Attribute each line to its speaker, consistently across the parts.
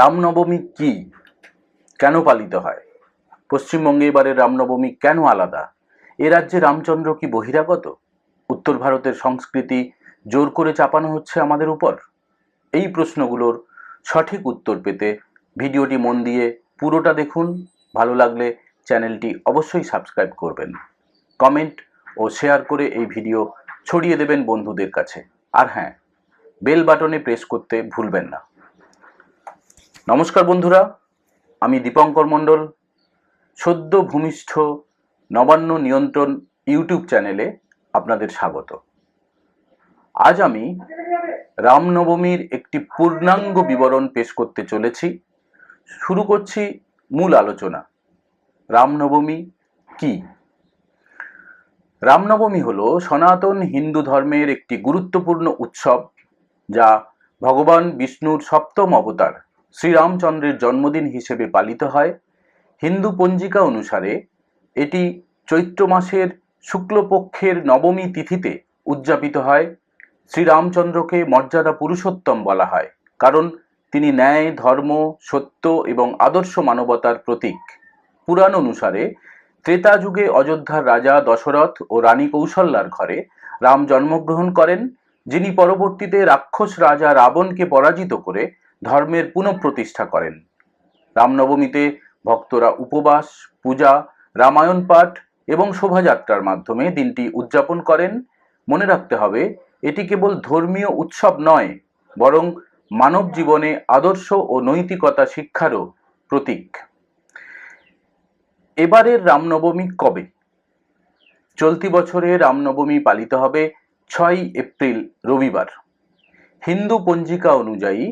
Speaker 1: রামনবমী কি কেন পালিত হয়? পশ্চিমবঙ্গে এবারের রামনবমী কেন আলাদা? এ রাজ্যে রামচন্দ্র কি বহিরাগত? উত্তর ভারতের সংস্কৃতি জোর করে চাপানো হচ্ছে আমাদের উপর? এই প্রশ্নগুলোর সঠিক উত্তর পেতে ভিডিওটি মন দিয়ে পুরোটা দেখুন। ভালো লাগলে চ্যানেলটি অবশ্যই সাবস্ক্রাইব করবেন। কমেন্ট ও শেয়ার করে এই ভিডিও ছড়িয়ে দেবেন বন্ধুদের কাছে। আর হ্যাঁ বেল বাটনে প্রেস করতে ভুলবেন না। নমস্কার বন্ধুরা, আমি দীপঙ্কর মণ্ডল। সদ্য ভূমিষ্ঠ নবান্ন নিয়ন্ত্রণ ইউটিউব চ্যানেলে আপনাদের স্বাগত। আজ আমি রামনবমীর একটি পূর্ণাঙ্গ বিবরণ পেশ করতে চলেছি। শুরু করছি মূল আলোচনা। রামনবমী কি? রামনবমী হল সনাতন হিন্দু ধর্মের একটি গুরুত্বপূর্ণ উৎসব, যা ভগবান বিষ্ণুর সপ্তম অবতার শ্রীরামচন্দ্রের জন্মদিন হিসেবে পালিত হয়। হিন্দু পঞ্জিকা অনুসারে এটি চৈত্র মাসের শুক্লপক্ষের নবমী তিথিতে উদযাপিত হয়। শ্রীরামচন্দ্রকে মর্যাদা পুরুষোত্তম বলা হয়, কারণ তিনি ন্যায়, ধর্ম, সত্য এবং আদর্শ মানবতার প্রতীক। পুরাণ অনুসারে ত্রেতা যুগে অযোধ্যার রাজা দশরথ ও রানী কৌশল্যার ঘরে রাম জন্মগ্রহণ করেন, যিনি পরবর্তীতে রাক্ষস রাজা রাবণকে পরাজিত করে ধর্মের পুনঃপ্রতিষ্ঠা করেন। রামনবমীতে ভক্তরা উপবাস, পূজা, রামায়ণ পাঠ এবং শোভাযাত্রার মাধ্যমে দিনটি উদযাপন করেন। মনে রাখতে হবে, এটি কেবল ধর্মীয় উৎসব নয়, বরং মানব জীবনে আদর্শ ও নৈতিকতা শিক্ষারও প্রতীক। এবারের রামনবমী কবে? চলতি বছরে রামনবমী পালিত হবে ছয় এপ্রিল, রবিবার। হিন্দু পঞ্জিকা অনুযায়ী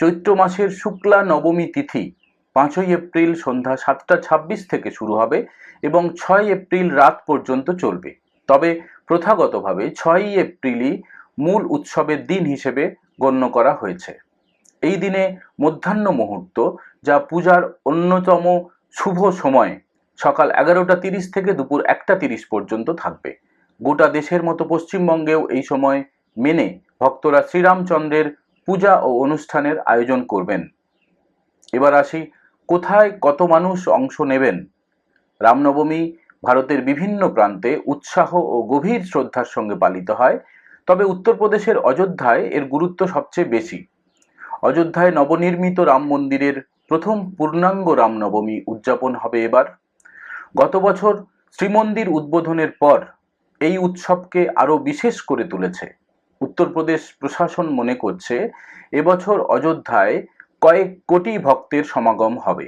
Speaker 1: চৈত্র মাসের শুক্লা নবমী তিথি পাঁচই এপ্রিল সন্ধ্যা সাতটা ছাব্বিশ থেকে শুরু হবে এবং ছয় এপ্রিল রাত পর্যন্ত চলবে। তবে প্রথাগতভাবে ছয়ই এপ্রিলই মূল উৎসবের দিন হিসেবে গণ্য করা হয়েছে। এই দিনে মধ্যাহ্ন মুহূর্ত, যা পূজার অন্যতম শুভ সময়, সকাল এগারোটা তিরিশ থেকে দুপুর একটা তিরিশ পর্যন্ত থাকবে। গোটা দেশের মতো পশ্চিমবঙ্গেও এই সময় মেনে ভক্তরা শ্রীরামচন্দ্রের পূজা ও অনুষ্ঠানের আয়োজন করবেন। এবার আসি, কোথায় কত মানুষ অংশ নেবেন? রামনবমী ভারতের বিভিন্ন প্রান্তে উৎসাহ ও গভীর শ্রদ্ধার সঙ্গে পালিত হয়, তবে উত্তরপ্রদেশের অযোধ্যায় এর গুরুত্ব সবচেয়ে বেশি। অযোধ্যায় নবনির্মিত রাম মন্দিরের প্রথম পূর্ণাঙ্গ রামনবমী উদযাপন হবে এবার। গত বছর শ্রীমন্দির উদ্বোধনের পর এই উৎসবকে আরও বিশেষ করে তুলেছে। উত্তরপ্রদেশ প্রশাসন মনে করছে, এবছর অযোধ্যায় কয়েক কোটি ভক্তের সমাগম হবে।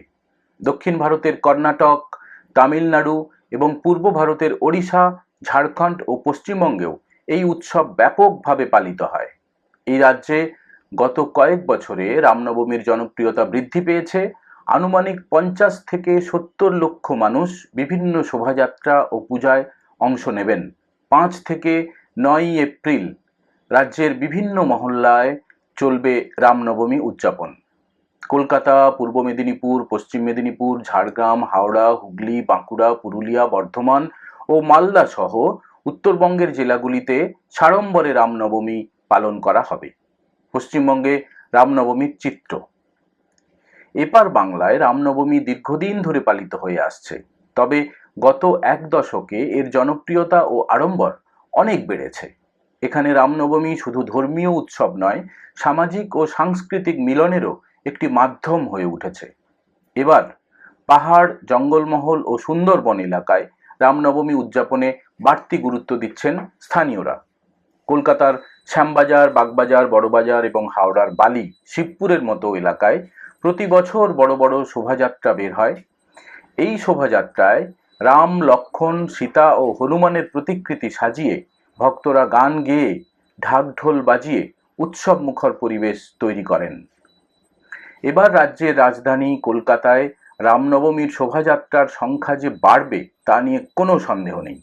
Speaker 1: দক্ষিণ ভারতের কর্ণাটক, তামিলনাড়ু এবং পূর্ব ভারতের ওড়িশা, ঝাড়খণ্ড ও পশ্চিমবঙ্গেও এই উৎসব ব্যাপকভাবে পালিত হয়। এই রাজ্যে গত কয়েক বছরে রামনবমীর জনপ্রিয়তা বৃদ্ধি পেয়েছে। আনুমানিক পঞ্চাশ থেকে সত্তর লক্ষ মানুষ বিভিন্ন শোভাযাত্রা ও পূজায় অংশ নেবেন। পাঁচ থেকে নয়ই এপ্রিল রাজ্যের বিভিন্ন মহল্লায় চলবে রামনবমী উদযাপন। কলকাতা, পূর্ব মেদিনীপুর, পশ্চিম মেদিনীপুর, ঝাড়গ্রাম, হাওড়া, হুগলি, বাঁকুড়া, পুরুলিয়া, বর্ধমান ও মালদা সহ উত্তরবঙ্গের জেলাগুলিতে সাড়ম্বরে রামনবমী পালন করা হবে। পশ্চিমবঙ্গে রামনবমীর চিত্র। এপার বাংলায় রামনবমী দীর্ঘদিন ধরে পালিত হয়ে আসছে। তবে গত এক দশকে এর জনপ্রিয়তা ও আড়ম্বর অনেক বেড়েছে। এখানে রামনবমী শুধু ধর্মীয় উৎসব নয়, সামাজিক ও সাংস্কৃতিক মিলনেরও একটি মাধ্যম হয়ে উঠেছে। এবার পাহাড়, জঙ্গলমহল ও সুন্দরবন এলাকায় রামনবমী উদযাপনে বাড়তি গুরুত্ব দিচ্ছেন স্থানীয়রা। কলকাতার শ্যামবাজার, বাগবাজার, বড়বাজার এবং হাওড়ার বালি, শিবপুরের মতো এলাকায় প্রতি বছর বড় বড় শোভাযাত্রা বের হয়। এই শোভাযাত্রায় রাম, লক্ষণ, সীতা ও হনুমানের প্রতিকৃতি সাজিয়ে ভক্তরা গান গেয়ে ঢাক ঢোল বাজিয়ে উৎসব মুখর পরিবেশ তৈরি করেন। এবার রাজ্যের রাজধানী কলকাতায় রামনবমীর শোভাযাত্রার সংখ্যা যে বাড়বে তা নিয়ে কোনো সন্দেহ নেই।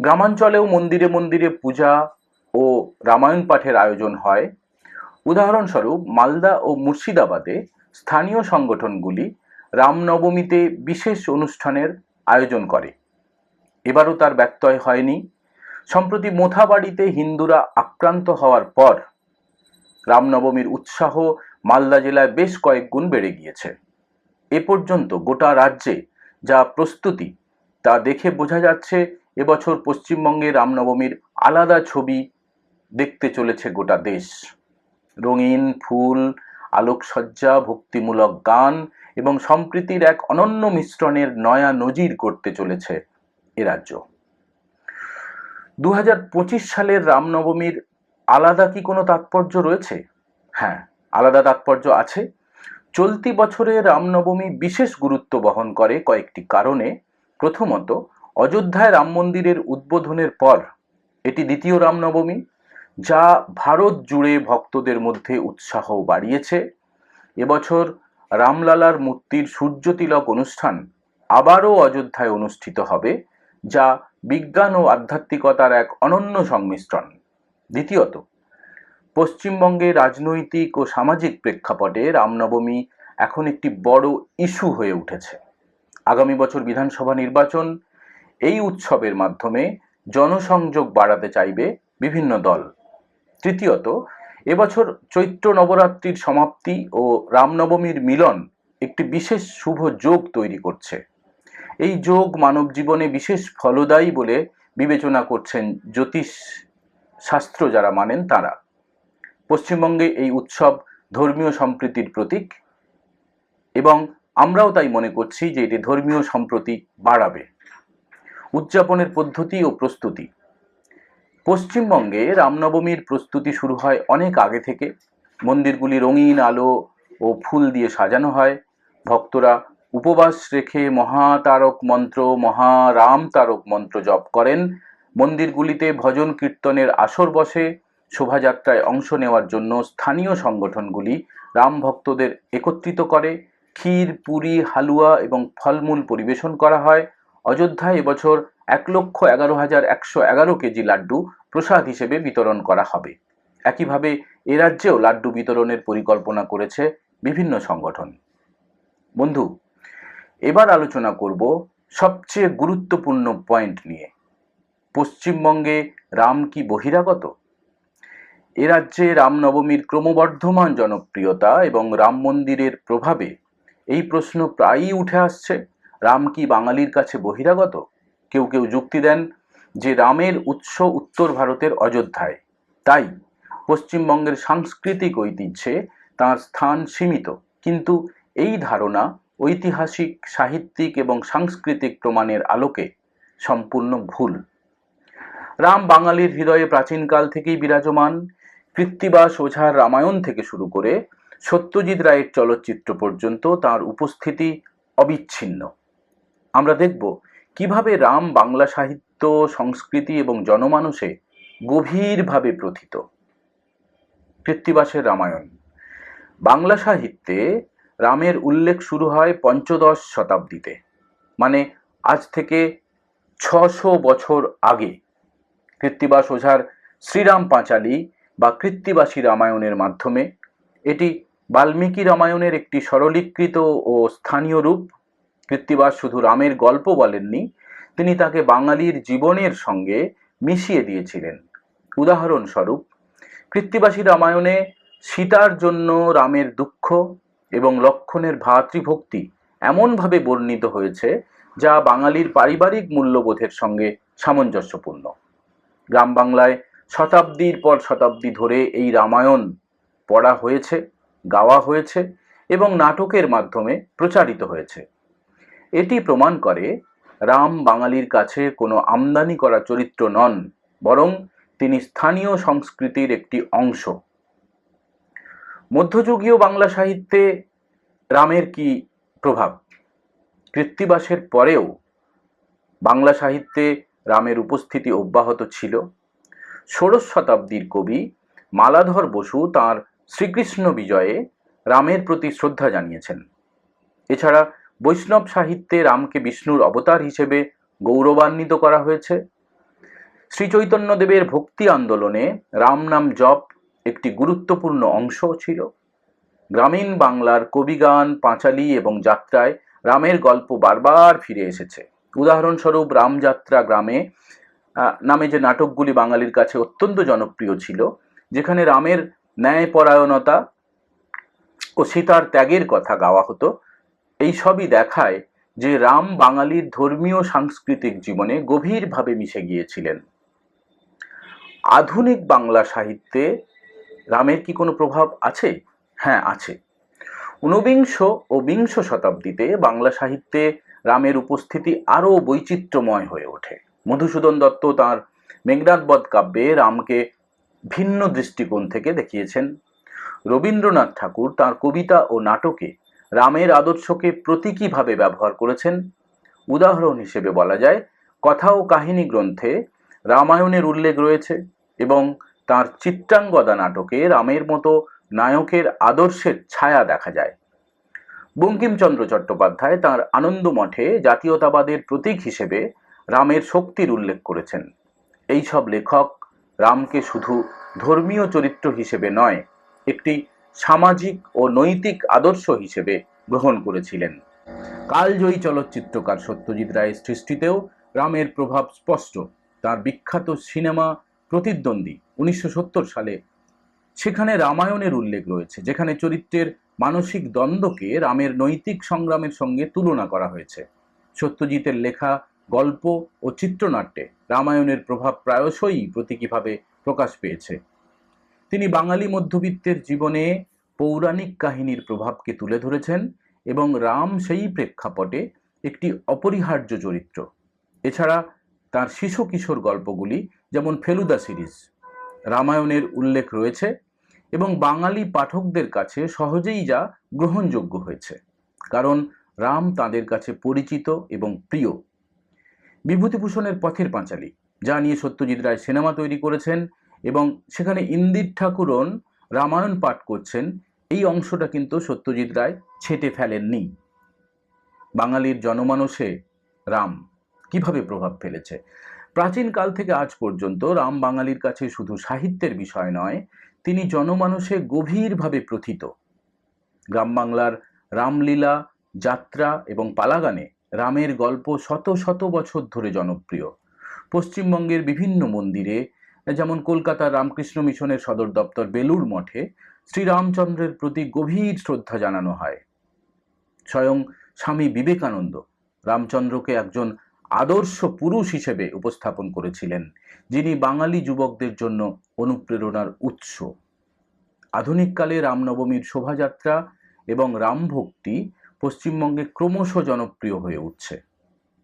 Speaker 1: গ্রামাঞ্চলেও মন্দিরে মন্দিরে পূজা ও রামায়ণ পাঠের আয়োজন হয়। উদাহরণস্বরূপ মালদা ও মুর্শিদাবাদে স্থানীয় সংগঠনগুলি রামনবমীতে বিশেষ অনুষ্ঠানের আয়োজন করে। এবারও তার ব্যত্যয় হয়নি। সম্প্রতি মোথাবাড়িতে হিন্দুরা আক্রান্ত হওয়ার পর রামনবমীর উৎসাহ মালদা জেলায় বেশ কয়েক গুণ বেড়ে গিয়েছে। এ পর্যন্ত গোটা রাজ্যে যা প্রস্তুতি তা দেখে বোঝা যাচ্ছে, এবছর পশ্চিমবঙ্গে রামনবমীর আলাদা ছবি দেখতে চলেছে গোটা দেশ। রঙিন ফুল, আলোকসজ্জা, ভক্তিমূলক গান এবং সম্প্রীতির এক অনন্য মিশ্রণের নয়া নজির করতে চলেছে এ রাজ্য। দু হাজার পঁচিশ সালের রামনবমীর আলাদা কি কোনো তাৎপর্য রয়েছে? হ্যাঁ আলাদা তাৎপর্য আছে। চলতি বছরে রামনবমী বিশেষ গুরুত্ব বহন করে কয়েকটি কারণে। প্রথমত, অযোধ্যায় রাম মন্দিরের উদ্বোধনের পর এটি দ্বিতীয় রামনবমী, যা ভারত জুড়ে ভক্তদের মধ্যে উৎসাহ বাড়িয়েছে। এবছর রামলালার মূর্তির সূর্যতিলক অনুষ্ঠান আবারও অযোধ্যায় অনুষ্ঠিত হবে, যা বিজ্ঞান ও আধ্যাত্মিকতার এক অনন্য সংমিশ্রণ। দ্বিতীয়ত পশ্চিমবঙ্গে রাজনৈতিক ও সামাজিক প্রেক্ষাপটে রামনবমী এখন একটি বড় ইস্যু হয়ে উঠেছে। আগামী বছর বিধানসভা নির্বাচন, এই উৎসবের মাধ্যমে জনসংযোগ বাড়াতে চাইবে বিভিন্ন দল। তৃতীয়ত, এবছর চৈত্র নবরাত্রির সমাপ্তি ও রামনবমীর মিলন একটি বিশেষ শুভ যোগ তৈরি করছে। এই যোগ মানব জীবনে বিশেষ ফলদায়ী বলে বিবেচনা করছেন জ্যোতিষ শাস্ত্র যারা মানেন তারা। পশ্চিমবঙ্গে এই উৎসব ধর্মীয় সম্প্রীতির প্রতীক এবং আমরাও তাই মনে করছি যে এটি ধর্মীয় সম্প্রতি বাড়াবে। উদযাপনের পদ্ধতি ও প্রস্তুতি। পশ্চিমবঙ্গে রামনবমীর প্রস্তুতি শুরু হয় অনেক আগে থেকে। মন্দিরগুলি রঙিন আলো ও ফুল দিয়ে সাজানো হয়। ভক্তরা উপবাস রেখে মহাতারক মন্ত্র, মহারাম তারক মন্ত্র জপ করেন। মন্দিরগুলিতে ভজন কীর্তনের আসর বসে। শোভাযাত্রায় অংশ নেওয়ার জন্য স্থানীয় সংগঠনগুলি রাম ভক্তদের একত্রিত করে। ক্ষীর, পুরি, হালুয়া এবং ফলমূল পরিবেশন করা হয়। অযোধ্যায় এবছর এক লক্ষ এগারো হাজার একশো এগারো কেজি লাড্ডু প্রসাদ হিসেবে বিতরণ করা হবে। একইভাবে এ রাজ্যেও লাড্ডু বিতরণের পরিকল্পনা করেছে বিভিন্ন সংগঠন। বন্ধু এবার আলোচনা করব সবচেয়ে গুরুত্বপূর্ণ পয়েন্ট নিয়ে। পশ্চিমবঙ্গে রাম কি বহিরাগত? এ রাজ্যে রামনবমীর ক্রমবর্ধমান জনপ্রিয়তা এবং রাম মন্দিরের প্রভাবে এই প্রশ্ন প্রায়ই উঠে আসছে, রাম কি বাঙালির কাছে বহিরাগত? কেউ কেউ যুক্তি দেন যে রামের উৎস উত্তর ভারতের অযোধ্যায়। তাই পশ্চিমবঙ্গের সাংস্কৃতিক ঐতিহ্যে তার স্থান সীমিত। কিন্তু এই ধারণা ঐতিহাসিক, সাহিত্যিক এবং সাংস্কৃতিক প্রমাণের আলোকে সম্পূর্ণ ভুল। রাম বাঙালির হৃদয়ে প্রাচীনকাল থেকেই বিরাজমান কৃত্তিবাস ওঝার রামায়ণ থেকে শুরু করে সত্যজিৎ রায়ের চলচ্চিত্র পর্যন্ত তার উপস্থিতি অবিচ্ছিন্ন। আমরা দেখব কীভাবে রাম বাংলা সাহিত্য, সংস্কৃতি এবং জনমানসে গভীরভাবে প্রথিত। কৃত্তিবাসের রামায়ণ। বাংলা সাহিত্যে রামের উল্লেখ শুরু হয় পঞ্চদশ শতাব্দীতে। মানে আজ থেকে ছশো বছর আগে কৃত্তিবাস ওঝার শ্রীরাম পাঁচালী বা কৃত্তিবাসী রামায়ণের মাধ্যমে এটি বাল্মীকি রামায়ণের একটি সরলীকৃত ও স্থানীয় রূপ। কৃত্তিবাস শুধু রামের গল্প বলেননি, তিনি তাকে বাঙালির জীবনের সঙ্গে মিশিয়ে দিয়েছিলেন। উদাহরণস্বরূপ, কৃত্তিবাসী রামায়ণে সীতার জন্য রামের দুঃখ এবং লক্ষণের ভ্রাতৃভক্তি এমনভাবে বর্ণিত হয়েছে যা বাঙালির পারিবারিক মূল্যবোধের সঙ্গে সামঞ্জস্যপূর্ণ। গ্রাম বাংলায় শতাব্দীর পর শতাব্দী ধরে এই রামায়ণ পড়া হয়েছে, গাওয়া হয়েছে এবং নাটকের মাধ্যমে প্রচারিত হয়েছে। এটি প্রমাণ করে রাম বাঙালির কাছে কোনো আমদানি করা চরিত্র নন, বরং তিনি স্থানীয় সংস্কৃতির একটি অংশ। মধ্যযুগীয় বাংলা সাহিত্যে রামের কি প্রভাব? কৃত্তিবাসের পরেও বাংলা সাহিত্যে রামের উপস্থিতি অব্যাহত ছিল। ষোড়শ শতাব্দীর কবি মালাধর বসু তাঁর শ্রীকৃষ্ণ বিজয়ে রামের প্রতি শ্রদ্ধা জানিয়েছেন। এছাড়া বৈষ্ণব সাহিত্যে রামকে বিষ্ণুর অবতার হিসেবে গৌরবান্বিত করা হয়েছে। শ্রীচৈতন্যদেবের ভক্তি আন্দোলনে রাম নাম জপ একটি গুরুত্বপূর্ণ অংশ ছিল। গ্রামীণ বাংলার কবিগান, পাঁচালী এবং যাত্রায় রামের গল্প বারবার ফিরে এসেছে। উদাহরণস্বরূপ রামযাত্রা গ্রামে নামে যে নাটকগুলি বাঙালির কাছে অত্যন্ত জনপ্রিয় ছিল, যেখানে রামের ন্যায়পরায়ণতা ও সীতার ত্যাগের কথা গাওয়া হতো, এই সবই দেখায় যে রাম বাঙালির ধর্মীয় সাংস্কৃতিক জীবনে গভীরভাবে মিশে গিয়েছিলেন। আধুনিক বাংলা সাহিত্যে রামের কি কোনো প্রভাব আছে? হ্যাঁ আছে। ঊনবিংশ ও বিংশ শতাব্দীতে বাংলা সাহিত্যে রামের উপস্থিতি আরও বৈচিত্র্যময় হয়ে ওঠে। মধুসূদন দত্ত তাঁর মেঘনাথবধ কাব্যে রামকে ভিন্ন দৃষ্টিকোণ থেকে দেখিয়েছেন। রবীন্দ্রনাথ ঠাকুর তার কবিতা ও নাটকে রামের আদর্শকে প্রতীকীভাবে ব্যবহার করেছেন। উদাহরণ হিসেবে বলা যায়, কথা ও কাহিনী গ্রন্থে রামায়ণের উল্লেখ রয়েছে এবং তার চিত্রাঙ্গদা নাটকে রামের মতো নায়কের আদর্শের ছায়া দেখা যায়। বঙ্কিমচন্দ্র চট্টোপাধ্যায় তাঁর আনন্দমঠে জাতীয়তাবাদের প্রতীক হিসেবে রামের শক্তির উল্লেখ করেছেন। এই সব লেখক রামকে শুধু ধর্মীয় চরিত্র হিসেবে নয়, একটি সামাজিক ও নৈতিক আদর্শ হিসেবে গ্রহণ করেছিলেন। কালজয়ী চলচ্চিত্রকার সত্যজিৎ রায়ের সৃষ্টিতেও রামের প্রভাব স্পষ্ট। তার বিখ্যাত সিনেমা প্রতিদ্বন্দ্বী উনিশশো সত্তর সালে। সেখানে রামায়ণের উল্লেখ রয়েছে, যেখানে চরিত্রের মানসিক দ্বন্দ্বকে রামের নৈতিক সংগ্রামের সঙ্গে তুলনা করা হয়েছে। সত্যজিতের লেখা, গল্প ও চিত্রনাট্যে রামায়ণের প্রভাব প্রায়শই প্রতীকীভাবে প্রকাশ পেয়েছে। তিনি বাঙালি মধ্যবিত্তের জীবনে পৌরাণিক কাহিনীর প্রভাবকে তুলে ধরেছেন এবং রাম সেই প্রেক্ষাপটে একটি অপরিহার্য চরিত্র। এছাড়া তার শিশু কিশোর গল্পগুলি, যেমন ফেলুদা সিরিজ, রামায়ণের উল্লেখ রয়েছে এবং বাঙালি পাঠকদের কাছে সহজেই যা গ্রহণযোগ্য হয়েছে। কারণ রাম তাদের কাছে পরিচিত এবং প্রিয়। বিভূতিভূষণের পথের পাঁচালী, যা নিয়ে সত্যজিৎ রায় সিনেমা তৈরি করেছেন এবং সেখানে ইন্দির ঠাকুরন রামায়ণ পাঠ করছেন, এই অংশটা কিন্তু সত্যজিৎ রায় ছেটে ফেলেননি। বাঙালির জনমানসে রাম কীভাবে প্রভাব ফেলেছে? প্রাচীন কাল থেকে আজ পর্যন্ত রাম বাঙালির কাছে শুধু সাহিত্যের বিষয় নয়, তিনি জনমানসে গভীরভাবে প্রথিত। গ্রাম বাংলার রামলীলা, যাত্রা এবং পালাগানে রামের গল্প শত শত বছর ধরে জনপ্রিয়। পশ্চিমবঙ্গের বিভিন্ন মন্দিরে, যেমন কলকাতার রামকৃষ্ণ মিশনের সদর দপ্তর বেলুর মঠে, শ্রীরামচন্দ্রের প্রতি গভীর শ্রদ্ধা জানানো হয়। স্বয়ং স্বামী বিবেকানন্দ রামচন্দ্রকে একজন আদর্শ পুরুষ হিসেবে উপস্থাপন করেছিলেন, যিনি বাঙালি যুবকদের জন্য অনুপ্রেরণার উৎস। আধুনিককালে রামনবমীর শোভাযাত্রা এবং রামভক্তি পশ্চিমবঙ্গে ক্রমশ জনপ্রিয় হয়ে উঠছে,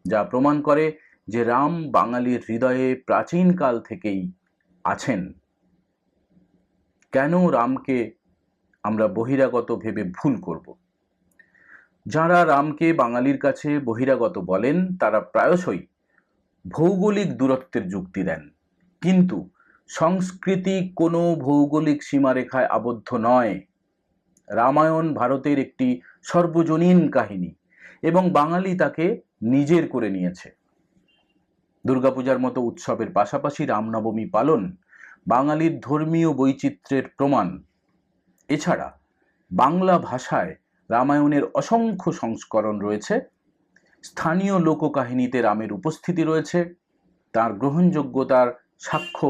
Speaker 1: যা প্রমাণ করে যে রাম বাঙালির হৃদয়ে প্রাচীনকাল থেকেই আছেন। কেন রামকে আমরা বহিরাগত ভেবে ভুল করব? যারা রামকে বাঙালির কাছে বহিরাগত বলেন, তারা প্রায়শই ভৌগোলিক দূরত্বের যুক্তি দেন। কিন্তু সংস্কৃতি কোনো ভৌগোলিক সীমারেখায় আবদ্ধ নয়। রামায়ণ ভারতের একটি সর্বজনীন কাহিনী এবং বাঙালি তাকে নিজের করে নিয়েছে। দুর্গাপূজার মতো উৎসবের পাশাপাশি রামনবমী পালন বাঙালির ধর্মীয় বৈচিত্র্যের প্রমাণ। এছাড়া বাংলা ভাষায় রামায়ণের অসংখ্য সংস্করণ রয়েছে। স্থানীয় লোককাহিনীতে রামের উপস্থিতি রয়েছে। তার গ্রহণযোগ্যতার সাক্ষ্য।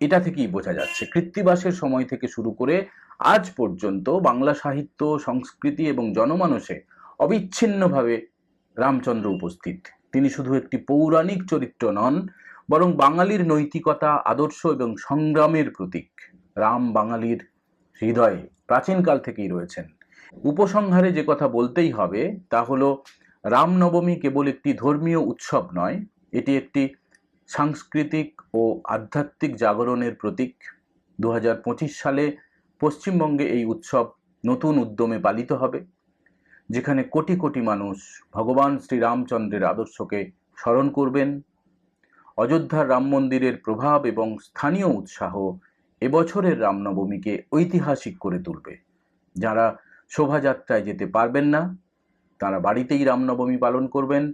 Speaker 1: এটা থেকেই বোঝা যাচ্ছে। কৃত্তিবাসের সময় থেকে শুরু করে আজ পর্যন্ত বাংলা সাহিত্য, সংস্কৃতি এবং জনমানসে অবিচ্ছিন্নভাবে রামচন্দ্র উপস্থিত। তিনি শুধু একটি পৌরাণিক চরিত্র নন, বরং বাঙালির নৈতিকতা, আদর্শ এবং সংগ্রামের প্রতীক। রাম বাঙালির হৃদয়ে প্রাচীনকাল থেকেই রয়েছেন। উপসংহারে যে কথা বলতেই হবে তা হলো, রামনবমী কেবল একটি ধর্মীয় উৎসব নয়, এটি একটি সাংস্কৃতিক ও আধ্যাত্মিক জাগরণের প্রতীক। দু হাজার পঁচিশ সালে পশ্চিমবঙ্গে এই উৎসব নতুন উদ্যমে পালিত হবে, যেখানে কোটি কোটি মানুষ ভগবান শ্রীরামচন্দ্রের আদর্শকে স্মরণ করবেন। অযোধ্যার রাম মন্দিরের প্রভাব এবং স্থানীয় উৎসাহ এবছরের রামনবমীকে ঐতিহাসিক করে তুলবে, যারা শোভাযাত্রায় যেতে পারবেন না। তারা বাড়িতেই রামনবমী পালন করবেন।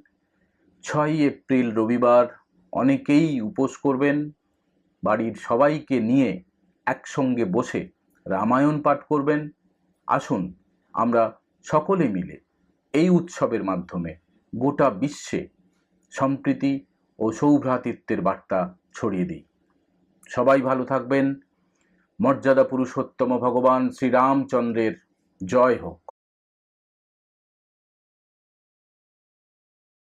Speaker 1: ছয়ই এপ্রিল রবিবার অনেকেই উপোস করবেন। বাড়ির সবাইকে নিয়ে একসঙ্গে বসে রামায়ণ পাঠ করবেন। আসুন, আমরা সকলে মিলে এই উৎসবের মাধ্যমে গোটা বিশ্বে সম্প্রীতি ও সৌভ্রাতৃত্বের বার্তা ছড়িয়ে দিই। সবাই ভালো থাকবেন। মর্যাদা পুরুষোত্তম ভগবান শ্রীরামচন্দ্রের জয় হোক।